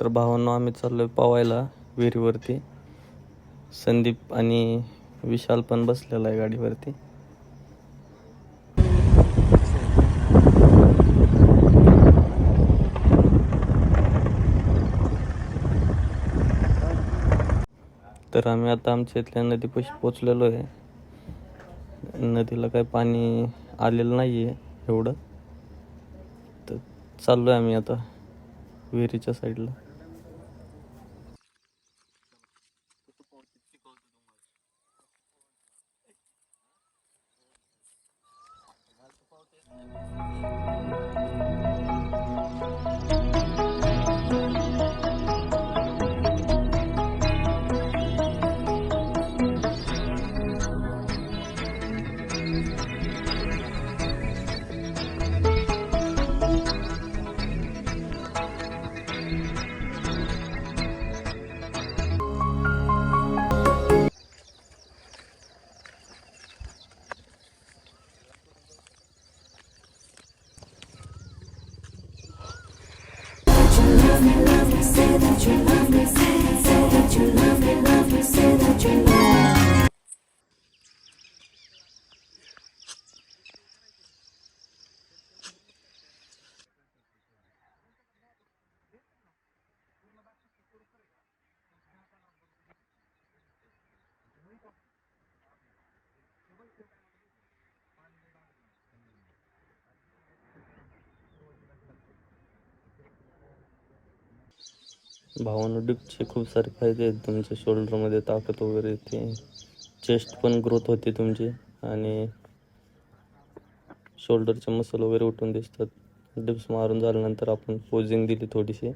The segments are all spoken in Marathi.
तर भावांनो आम्ही चाललोय पवायला विहिरीवरती. संदीप आणि विशाल पण बसलेला आहे गाडीवरती. तर आम्ही आता आमच्या इथल्या नदीपाशी पोचलेलो आहे. नदीला काही पाणी आलेलं नाही आहे एवढं. तर चाललो आहे आम्ही आता विहिरीच्या साईडला. भावानं डिपचे खूप सारे फायदे आहेत. तुमच्या शोल्डरमध्ये ताकद वगैरे येते. चेस्ट पण ग्रोथ होते तुमची. आणि शोल्डरचे मसल वगैरे उठून दिसतात. डिप्स मारून झाल्यानंतर आपण पोझिंग दिली थोडीशी.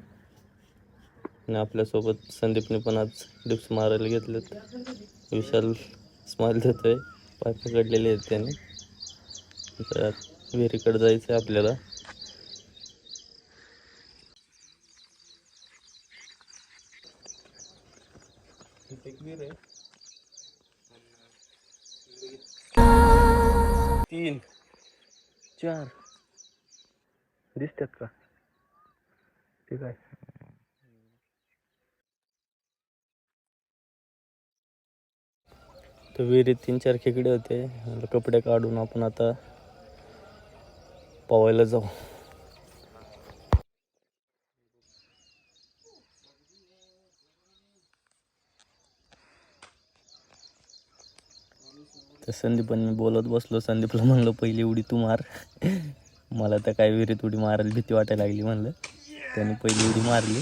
आणि आपल्यासोबत संदीपने पण आज डिप्स मारायला घेतलेत. विशाल स्माईल देतोय. पाय पकडलेले आहेत त्याने. विहिरीकडे जायचं आहे आपल्याला. तीन चार. दिसतात का? ठीक आहे तर विहिरीत तीन चार खेकडे होते. कपडे काढून आपण आता पवायला जाऊ. तर संदीपांनी बोलत बसलो. संदीपला म्हणलं पहिली उडी तू मार. मला तर काय विहिरीत उडी मारायला भीती वाटायला लागली म्हणलं. त्याने पहिली उडी मारली.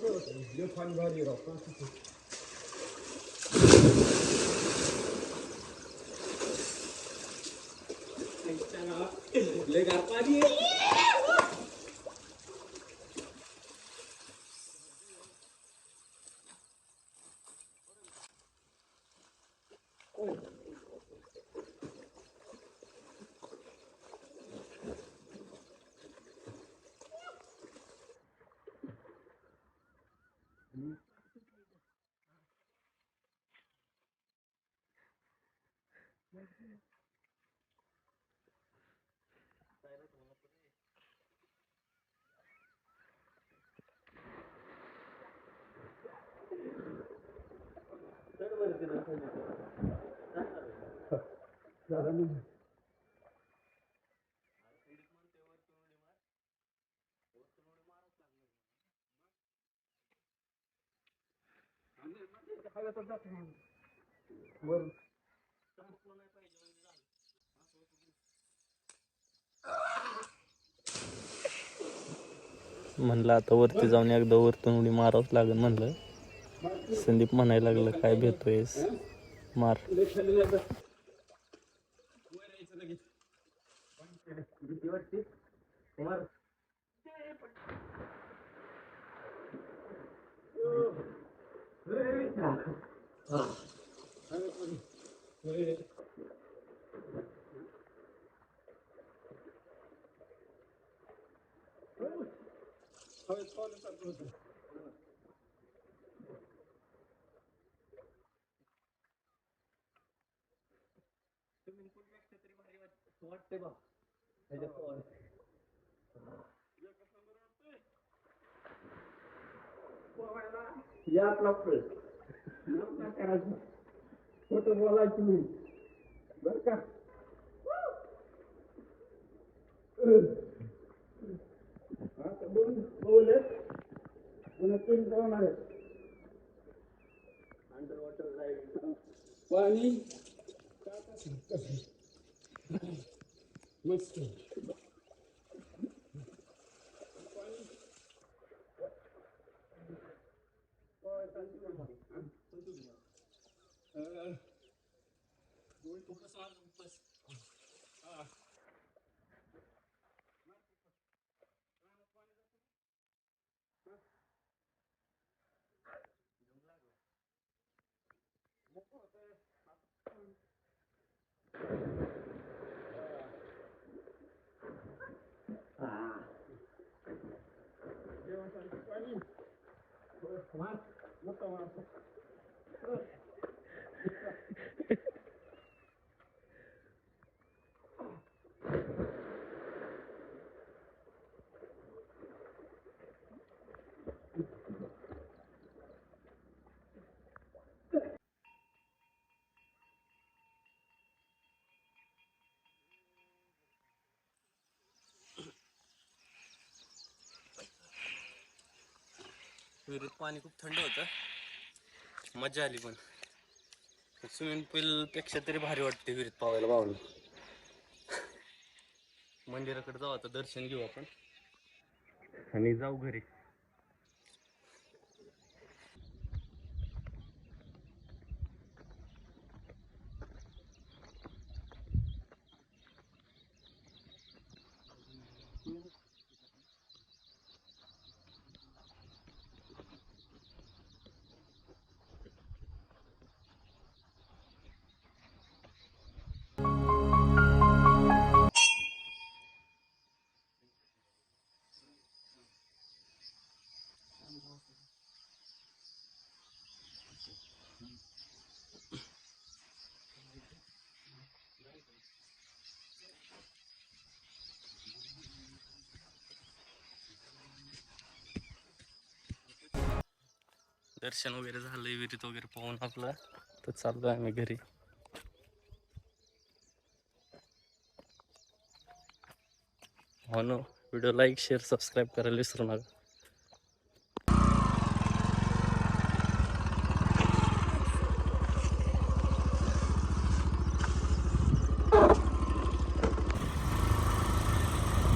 यो फोन गरिएर लेगार पानी वर. म्हणलं आता वरती जाऊन एकदा वरतून उडी मारावंच लागेल म्हणलं. संदीप म्हणायला लागलं काय भेटतोयस? मार. याच लागतोय काय करायचं खोटं बोलायचं मी बर का बोल आहेत पुन्हा तीन पाहुणार आहेत. अंडर वॉटर ड्रायव्हिंग पाणी. मस्त. Ah. Vamos tomar. विहिरीत पाणी खूप थंड होतं. मजा आली पण. स्विमिंग पूल पेक्षा तरी भारी वाटते विहिरीत पावायला भावलं. मंदिराकडे जाऊ आता दर्शन घेऊ आपण. आणि जाऊ घरी. दर्शन वगैरे झालंय विहिरीत वगैरे पाहून आपलं. तर चाललो आम्ही घरी. हो व्हिडिओ लाईक शेअर सबस्क्राईब करायला विसरू नका.